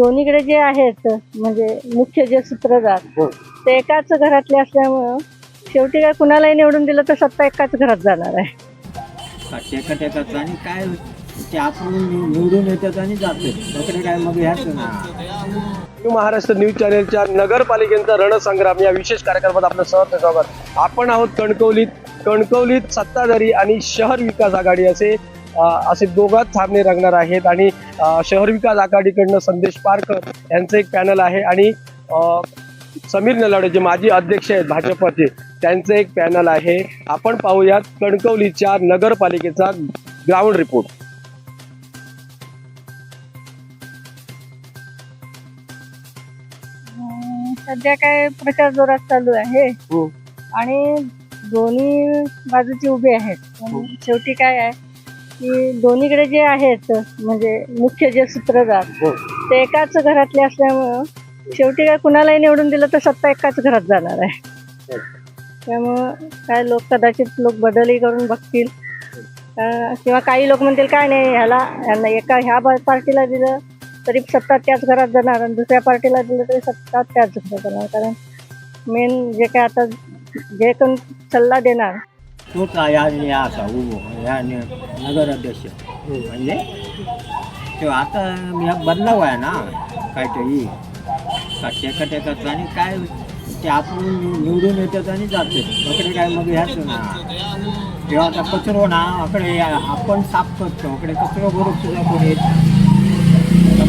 दोन्हीकडे जे आहेत म्हणजे मुख्य जे सूत्रधार हो. ते एकाच घरातले असल्यामुळं शेवटी काय कुणालाही निवडून दिलं तर सत्ता एकाच घरात जाणार आहे. आणि काय ते आपण निवडून येतात आणि जाते त्याकडे काय मग ह्याच न्यू महाराष्ट्र न्यूज चॅनलच्या नगरपालिकेचा रणसंग्राम या विशेष कार्यक्रमात आपलं सहर्ष स्वागत. आपण आहोत कणकवलीत. कणकवलीत सत्ताधारी आणि शहर विकास आघाडी असे असे दोघात सामने रंगणार आहेत आणि शहर विकास आघाडीकडनं संदेश पारकर यांचं एक पॅनल आहे आणि समीर नलावडे जे माजी अध्यक्ष आहेत भाजपचे त्यांचं एक पॅनल आहे. आपण पाहूयात कणकवलीच्या नगरपालिकेचा ग्राउंड रिपोर्ट. सध्या काय प्रचार जोरात चालू आहे. हो. आणि दोन्ही बाजूचे उभे आहेत. पण शेवटी काय आहे की दोन्हीकडे जे आहेत म्हणजे मुख्य जे सूत्रधार हो. ते एकाच घरातले असल्यामुळं शेवटी काय कुणालाही निवडून दिलं तर सत्ता एकाच घरात जाणार आहे. त्यामुळं काय लोक कदाचित लोक बदलही करून बघतील किंवा काही लोक म्हणतील काय नाही ह्याला ह्यांना एका ह्या पार्टीला दिलं तरी सत्ता त्याच घरात जाणार आणि दुसऱ्या पार्टीला दिलं तरी सत्ता त्याच घरात जाणार कारण मेन जे काय आता जे कोण सल्ला देणार तो आणि या असा उभो या नगराध्यक्ष म्हणजे? तो आता या बदलाव आहे ना काहीतरी. का टेका टेकाचं आणि काय ते आपण निवडून येतात आणि जाते त्याकडे काय मग ह्याच ना. तेव्हा आता कचरो ना अकडे आपण साफ करतो अकडे कचरो भरून सुद्धा कोणी येत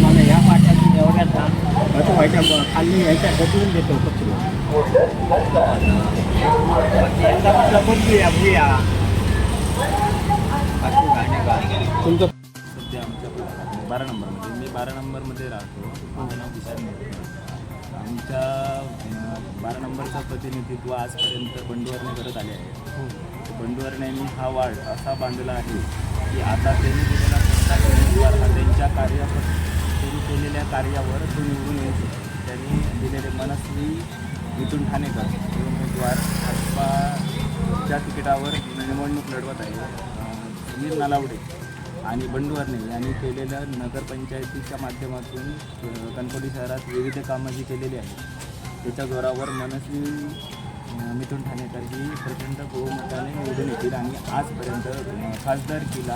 मला ह्या पाट्यातून एवढ्यात ना कसं व्हायच्या खाली ह्याच्या बदलून देतो. तुमचं सध्या आमच्या बारा नंबरमध्ये. मी बारा नंबरमध्ये राहतो. माझं नाव आमच्या बारा नंबरचं प्रतिनिधित्व आजपर्यंत बंडुवरने करत आले आहे. बंडुवरण्यांनी हा वार्ड असा बांधला आहे की आता त्यांनी दिलेला उमेदवार हा त्यांच्या कार्य त्यांनी केलेल्या कार्यावर तो निवडून शकतो त्यांनी दिलेले मनस्वी मिथून ठाणेकर हे उमेदवार भाजपाच्या तिकिटावर निवडणूक लढवत आहे सुनील नालावडे आणि बंडुवर्णे यांनी केलेलं नगरपंचायतीच्या माध्यमातून कणकोली कणकवली शहरात विविध कामं जी केलेली आहेत त्याच्या जोरावर मनस्वी अ, मिथुन ठाणेकर ही प्रचंड बहुमताने निवडून येतील आणि आजपर्यंत खासदार खासदारकीला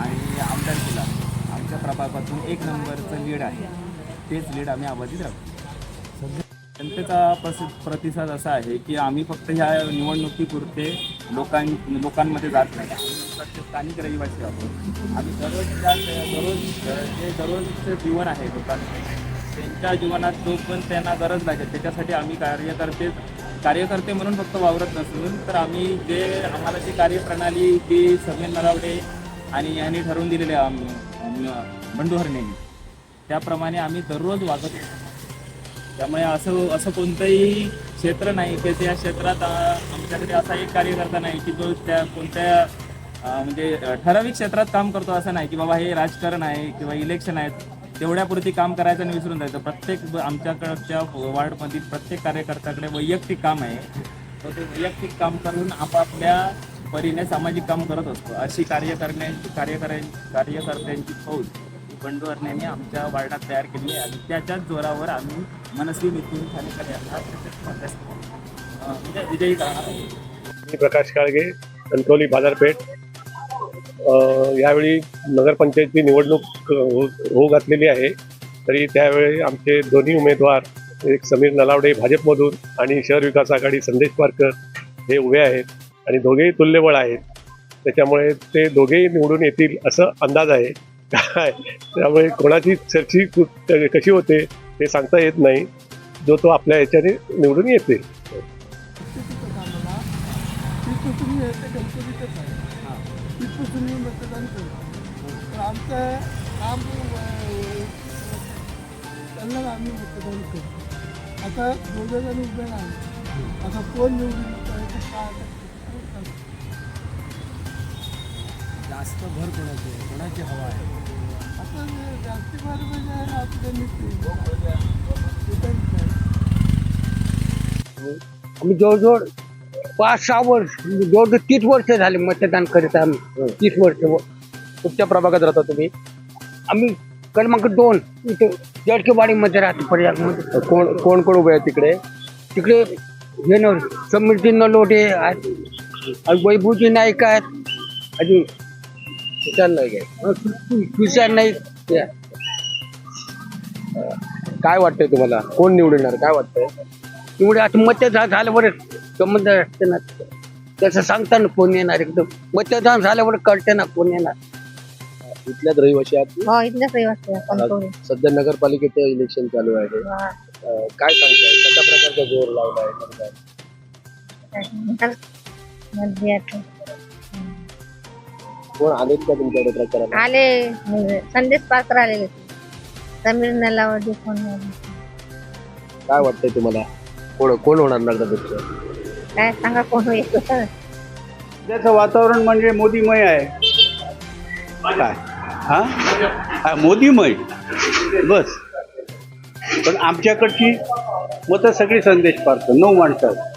आणि आमदारकीला आमच्या प्रभागातून एक नंबरचं लीड आहे. तेच लीड आम्ही आवाजीत राहतो जनतेचा प्रसि प्रतिसाद असा आहे की आम्ही फक्त ह्या निवडणुकीपुरते लोकां लोकांमध्ये जात नाही. आम्ही स्थानिक रहिवासी आहोत. आम्ही दररोज त्या दररोज जे दररोजचं जीवन आहे लोकांचं त्यांच्या जीवनात जो पण त्यांना गरज लागेल त्याच्यासाठी आम्ही कार्यकर्ते कार्यकर्ते म्हणून फक्त वावरत नसून तर आम्ही जे आम्हाला जी कार्यप्रणाली जी समीर नरावडे आणि यांनी ठरवून दिलेले आम- बंडू हरणेंनी त्याप्रमाणे आम्ही दररोज वागत असतो त्यामुळे असं असं कोणतंही क्षेत्र नाही की त्या क्षेत्रात आमच्याकडे असा एक कार्यकर्ता नाही की जो त्या कोणत्या म्हणजे ठराविक क्षेत्रात काम करतो असं नाही की बाबा हे राजकारण आहे किंवा इलेक्शन आहेत तेवढ्यापुरती काम करायचं आणि विसरून जायचं. प्रत्येक ब- आमच्याकडच्या वार्डमधील प्रत्येक कार्यकर्त्याकडे वैयक्तिक काम आहे. तर ते वैयक्तिक काम करून आपापल्या परीने सामाजिक काम करत असतो. अशी कार्य करण्याची कार्यकर्त्यांची फौज ही आमच्या वार्डात तयार केली आहे. आणि त्याच्याच जोरावर आम्ही मनस्वी नितीन ठाणेकर यांना विजयी करणार मी प्रकाश काळगे कणकवली बाजारपेठ. यावेळी नगरपंचायतची निवडणूक हो होऊ घातलेली आहे. तरी त्यावेळी आमचे दोन्ही उमेदवार एक समीर नलावडे भाजपमधून आणि शहर विकास आघाडी संदेश पारकर हे उभे आहेत. आणि दोघेही तुल्यबळ आहेत. त्याच्यामुळे ते दोघेही निवडून येतील असं अंदाज आहे. काय? त्यामुळे कोणाची चर्ची कशी होते ते सांगता येत नाही. जो तो आपल्या याच्याने निवडून येते. आता उभे नाही आता कोण निवडून जास्त भर कोणाची कोणाची हवा आहे? आम्ही जवळजवळ पाच सहा वर्ष म्हणजे जवळजवळ तीस वर्ष झाले मतदान करीत आम्ही. तीस वर्ष कुठच्या प्रभागात राहता तुम्ही? आम्ही क्रमांक दोन इथे जडकेवाडीमध्ये राहते प्रयागमध्ये कोण कोण कोण उभे आहे तिकडे? तिकडे हे न समृद्धी नलोटे आहेत वैभूजी नाईक आहेत अजून नाईक आहे विचार नाईक ते आहेत. काय वाटतंय तुम्हाला? कोण निवडून येणार काय वाटतंय? एवढे आता मतदान झाल्यावर संबंध असते ना. तसं सांगता ना कोण येणार एकदम? मतदान झाल्यावर कळते ना कोण येणार. इथल्याच रहिवाशी आहात हो इथल्याच रहिवासी आहे, कणकवली. सध्या नगरपालिकेचं इलेक्शन चालू आहे. अं, काय सांगताय? कशा प्रकारचा जोर लावलाय? मध्ये आता. कोण आलेत का तुमच्याकडे प्रचाराला? आले म्हणजे संदेश पात्र आलेले. समीर नलावडी फोन काय वाटतंय तुम्हाला? कोण कोण होणार नगराध्यक्ष काय सांगा कोण येतो सध्याचं वातावरण म्हणजे मोदीमय आहे. काय? हा? हा मोदीमय. बस. पण आमच्याकडची मतं सगळी संदेश पारतं नऊ माणसं आहेत.